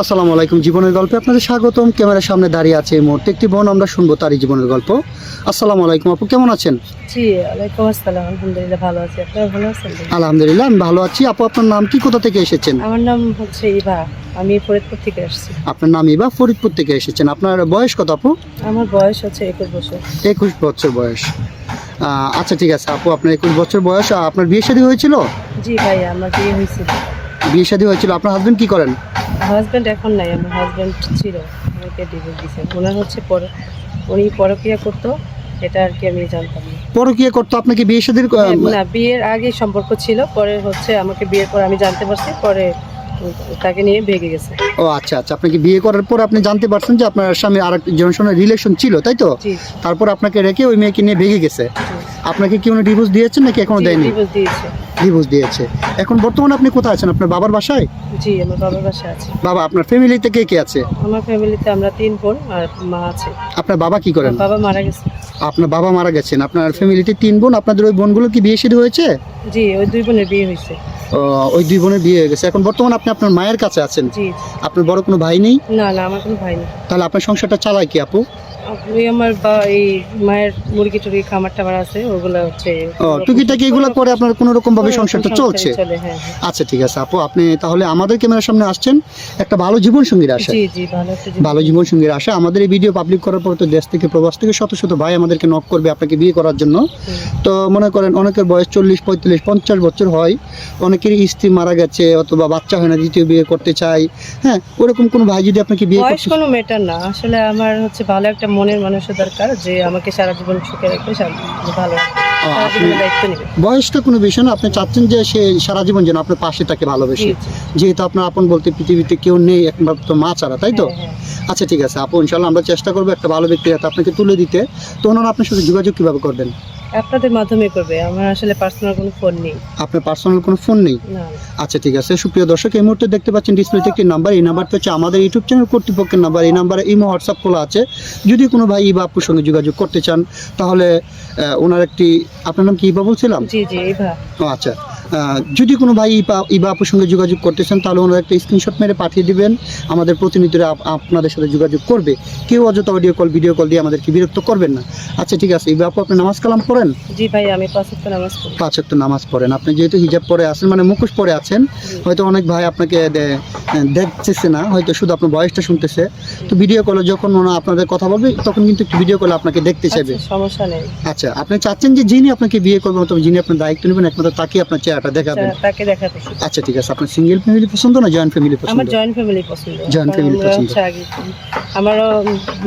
আসসালামু আলাইকুম জীবনের গল্পে আপনাদের স্বাগতম। ক্যামেরার সামনে দাঁড়িয়ে আছে এই মুহূর্তে একটি বোন আমরা শুনব তারই জীবনের গল্প। আসসালামু আলাইকুম আপু কেমন আছেন? জি ওয়ালাইকুম আসসালাম আলহামদুলিল্লাহ ভালো আছি। আপনারা ভালো আছেন? আলহামদুলিল্লাহ আমি ভালো আছি। আপু আপনার নাম কি? কোথা থেকে এসেছেন? আমার নাম হচ্ছে ইভা আমি ফরিদপুর থেকে আসছি। আপনার নাম ইবা ফরিদপুর থেকে এসেছেন। আপনার বয়স কত আপু? আমার বয়স হচ্ছে একুশ বছর। একুশ বছর বয়স। আচ্ছা ঠিক আছে আপু আপনার একুশ বছর বয়স। আপনার বিয়ে শাদী হয়েছিল? জি ভাই আমার বিয়ে হয়েছিল। বিয়ে শাদী হয়েছিল। আপনার হাজবেন্ড কি করেন? হাজব্যান্ড এখন নাই আমার হাজব্যান্ড ছিল আমাকে ডিভোর্স দিয়েছে ওনার হচ্ছে পর উনি পরক্রিয়া করতো এটা আর কি আমি জানতাম না। পরকীয়া করতো আপনাকে বিয়ে শাদীর আহ, না বিয়ের আগে সম্পর্ক ছিল পরে হচ্ছে আমাকে বিয়ের পর আমি জানতে পারছি পরে তাকে নিয়ে ভেগে গেছে। ও আচ্ছা আচ্ছা আপনাকে বিয়ে করার পর আপনি জানতে পারছেন যে আপনার স্বামী আর একজনের সঙ্গে রিলেশন ছিল তাই তো? তারপর আপনাকে রেখে ওই মেয়েকে নিয়ে ভেগে গেছে। আপনাকে কি কোনো ডিভোর্স দিয়েছেন নাকি এখনও দেয়নি? ডিভোর্স দিয়েছে। ডিভোর্স দিয়েছে। এখন বর্তমানে আপনি কোথায় আছেন? আপনার বাবার বাসায়? জি আমার বাবার বাসা আছে। বাবা আপনার ফ্যামিলিতে কে কে আছে? আমার ফ্যামিলিতে আমরা তিন বোন আর মা আছে। আপনার বাবা কি করেন? বাবা মারা গেছে। আপনার বাবা মারা গেছেন। আপনার ফ্যামিলিতে তিন বোন আপনাদের ওই বোনগুলো কি বিয়ে শাদী হয়েছে? জি ওই দুই বোনের বিয়ে হয়েছে। ওই দুই বোনের বিয়ে হয়ে গেছে। এখন বর্তমানে আপনি আপনার মায়ের কাছে আছেন। জি। আপনার বড় কোনো ভাই নেই? না না আমার কোনো ভাই নেই। তাহলে আপনার সংসারটা চালায় কি আপু? ওই আমার বা এই মায়ের মুরগি টুরগি খামার টামার আছে ওগুলো হচ্ছে ও টুকিটাকি এগুলো করে আপনার কোনো রকম ভাবে রকম সংসারটা চলছে? চলে হ্যাঁ হ্যাঁ। আচ্ছা ঠিক আছে। আপু আপনি তাহলে আমাদের ক্যামেরার সামনে আসছেন। একটা ভালো জীবন সঙ্গীর আশা। জি জি ভালো একটা জীবন। ভালো জীবন সঙ্গীর আশা। আমাদের এই ভিডিও পাবলিক করার পর তো দেশ থেকে প্রবাস থেকে শত শত ভাই আমাদেরকে নক করবে আপনাকে বিয়ে করার জন্য। তো মনে করেন অনেকের বয়স চল্লিশ পঁয়তাল্লিশ পঞ্চাশ বছর হয়। অনেকেরই স্ত্রী মারা গেছে অথবা বাচ্চা হয় না দ্বিতীয় বিয়ে করতে চায়। হ্যাঁ ওরকম কোনো ভাই যদি আপনাকে বিয়ে বয়স করতে কোনো ম্যাটার না। আসলে আমার হচ্ছে ভালো একটা মনের মানুষের দরকার যে আমাকে সারা জীবন সুখে রাখবে ভালো বয়সটা কোনো বিষয় না আপনি চাচ্ছেন যে সে সারা জীবন যেন আপনার পাশে তাকে ভালোবেসে। যেহেতু আপনার আপন বলতে পৃথিবীতে কেউ নেই একমাত্র মা ছাড়া তাই তো? হ্যাঁ, হ্যাঁ। আচ্ছা ঠিক আছে। আপু ইনশাল্লাহ আমরা চেষ্টা করব একটা ভালো ব্যক্তির হাতে আপনাকে তুলে দিতে। তো ওনারা আপনার সাথে যোগাযোগ কীভাবে করবেন? আপনাদের মাধ্যমে করবে। আমার আসলে পার্সোনাল কোনো ফোন নেই। আপনার পার্সোনাল কোনো ফোন নেই? আচ্ছা ঠিক আছে। সুপ্রিয় দর্শক এই মুহূর্তে দেখতে পাচ্ছেন ডিসপ্লেতে একটি নাম্বার এই নাম্বারটা হচ্ছে আমাদের ইউটিউব চ্যানেল কর্তৃপক্ষের নাম্বার এই নাম্বারে ইমো হোয়াটসঅ্যাপ খোলা আছে। যদি কোনো ভাই ইবা আপুর সঙ্গে যোগাযোগ করতে চান তাহলে ওনার একটি আপনার নাম কি ইবা বলছিলাম? জি জি ও আচ্ছা। যদি কোনো ভাই ইবা আপুর সঙ্গে যোগাযোগ করতে চান তাহলে ওনারা একটা স্ক্রিনশট মেরে পাঠিয়ে দিবেন। আমাদের প্রতিনিধিরা আপনাদের সাথে যোগাযোগ করবে। কেউ অযথা অডিও কল ভিডিও কল দিয়ে আমাদেরকে বিরক্ত করবেন না। আচ্ছা ঠিক আছে ইবা আপু আপনি নামাজ কালাম পড়েন? জি ভাই আমি পাঁচ ওয়াক্ত নামাজ পড়ি। পাঁচ ওয়াক্ত নামাজ পড়েন। আপনি যেহেতু হিজাব পরে আছেন মানে মুখোশ পরে আছেন হয়তো অনেক ভাই আপনাকে দেখতেছে না হয়তো শুধু আপনার বয়সটা শুনতেছে। তো ভিডিও কলে যখন ওনা আপনাদের কথা বলবে তখন কিন্তু একটু ভিডিও কলে আপনাকে দেখতে চাইবে। আচ্ছা, সমস্যা নেই। আচ্ছা আপনি চাচ্ছেন যে যিনি আপনাকে বিয়ে করবেন অথবা যিনি আপনার দায়িত্ব নেবেন একমাত্র তাকে আপনার দেখাবেন? আচ্ছা, তাকে দেখাতে আচ্ছা ঠিক আছে। আপনার সিঙ্গেল ফ্যামিলি পছন্দ না জয়েন্ট ফ্যামিলি আমার জয়েন্ট ফ্যামিলি পছন্দ। Family আমরা পছন্দ। আমারও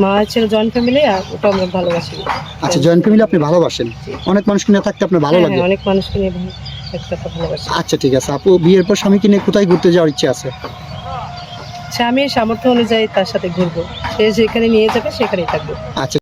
মা ছিল জয়েন্ট ফ্যামিলি আর ওটা আমরা ভালোবাসি। আচ্ছা জয়েন্ট ফ্যামিলি আপনি ভালোবাসেন? অনেক মানুষকে নিয়ে থাকতে আপনার ভালো হ্যাঁ, লাগে? হ্যাঁ, অনেক মানুষকে নিয়ে ভালোবাসি। আচ্ছা ঠিক আছে। আপু বিয়ের পর স্বামীকে নিয়ে কোথায় ঘুরতে যাওয়ার ইচ্ছে আছে? স্বামীর সামর্থ্য অনুযায়ী তার সাথে ঘুরবো। সে যেখানে নিয়ে যাবে সেখানেই থাকব। আচ্ছা